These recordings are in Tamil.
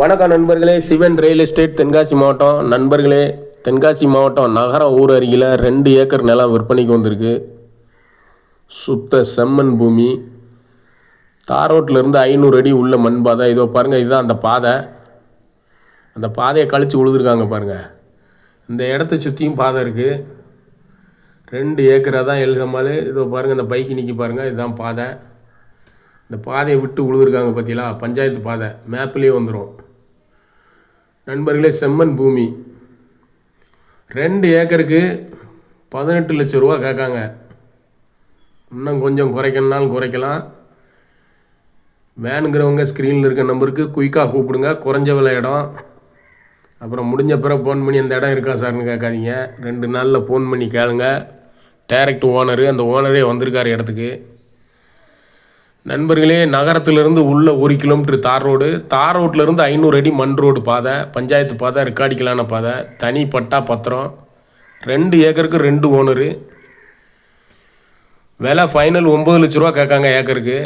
வணக்கம் நண்பர்களே சிவன் ரியல் எஸ்டேட் தென்காசி மாவட்டம். நண்பர்களே தென்காசி மாவட்டம் நகரம் ஊர் அருகில் ரெண்டு ஏக்கர் நிலம் விற்பனைக்கு வந்திருக்கு. சுத்த செம்மண் பூமி. தார் இருந்து ஐநூறு அடி உள்ள மண் பாதை. இதோ பாருங்கள் இதுதான் அந்த பாதை. அந்த பாதையை கழித்து உழுதுருக்காங்க பாருங்கள் இந்த இடத்த சுற்றியும் பாதை இருக்குது ரெண்டு ஏக்கராக தான் எழுதமால் இதோ பாருங்கள் இந்த பைக்கு நிற்கி பாருங்கள் இதுதான் பாதை. இந்த பாதையை விட்டு உழுதுருக்காங்க பார்த்தீங்களா? பஞ்சாயத்து பாதை. மேப்லேயே வந்துடும் நண்பர்களே செம்மன் பூமி. ரெண்டு ஏக்கருக்கு பதினெட்டு லட்ச ரூபா கேட்காங்க. இன்னும் கொஞ்சம் குறைக்கணுனாலும் குறைக்கலாம். வேணுங்கிறவங்க ஸ்க்ரீனில் இருக்க நம்பருக்கு குயிக்காக கூப்பிடுங்க. குறைஞ்ச விலை இடம். அப்புறம் முடிஞ்ச பிறகு ஃபோன் பண்ணி அந்த இடம் இருக்கா சார்னு கேட்காதீங்க. ரெண்டு நாளில் ஃபோன் பண்ணி கேளுங்க. டேரக்ட் ஓனரு அந்த ஓனரே வந்திருக்காரு இடத்துக்கு. நண்பர்களே நகரத்திலிருந்து உள்ள ஒரு கிலோமீட்டர் தார் ரோடு. தார் ரோட்லேருந்து ஐநூறு அடி மண் ரோடு பாதை பஞ்சாயத்து பாதை ரெக்கார்டிக்கலான பாதை தனி பட்டா பத்திரம் ரெண்டு ஏக்கருக்கு ரெண்டு ஓனரு. விலை ஃபைனல் ஒம்பது லட்ச ரூபா கேட்காங்க ஏக்கருக்கு.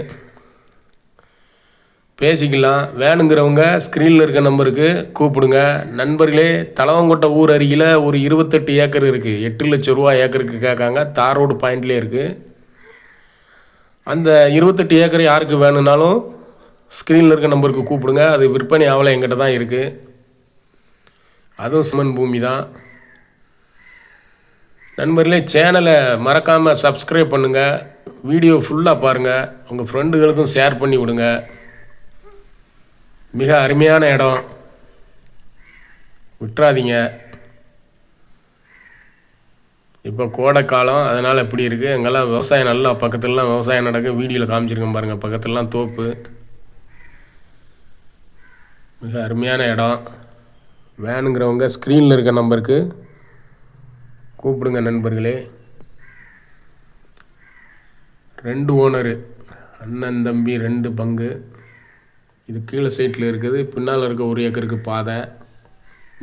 பேசிக்கலாம். வேணுங்கிறவங்க ஸ்க்ரீனில் இருக்க நம்பருக்கு கூப்பிடுங்க. நண்பர்களே தலவங்கொட்டை ஊர் அருகில் ஒரு இருபத்தெட்டு ஏக்கர் இருக்குது எட்டு லட்ச ரூபா ஏக்கருக்கு கேட்காங்க. தார் ரோடு பாயிண்ட்லேயே இருக்குது அந்த இருபத்தெட்டு ஏக்கர் யாருக்கு வேணும்னாலும் ஸ்க்ரீனில் இருக்க நம்பருக்கு கூப்பிடுங்க. அது விற்பனை ஆவலை எங்கிட்ட தான் இருக்குது அதுவும் சிமன் பூமி தான். நண்பர்களே சேனலை மறக்காமல் சப்ஸ்கிரைப் பண்ணுங்கள் வீடியோ ஃபுல்லாக பாருங்கள் உங்கள் ஃப்ரெண்டுகளுக்கும் ஷேர் பண்ணி விடுங்க. மிக அருமையான இடம். விட்டுறாதீங்க. இப்போ கோடைக்காலம் அதனால் இப்படி இருக்குது அங்கெல்லாம் விவசாயம் நல்லா பக்கத்துலலாம் விவசாயம் நடக்கும் வீடியோவில் காமிச்சிருக்கேன் பாருங்கள் பக்கத்துலலாம் தோப்பு. மிக அருமையான இடம். வேணுங்கிறவங்க ஸ்க்ரீனில் இருக்க நம்பருக்கு கூப்பிடுங்க நண்பர்களே. ரெண்டு ஓனரு அண்ணன் தம்பி ரெண்டு பங்கு. இது கீழே சைட்டில் இருக்குது. பின்னால் இருக்க ஒரு ஏக்கருக்கு பாதை.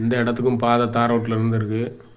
இந்த இடத்துக்கும் பாதை தார் ரோட்டில் இருந்து இருக்குது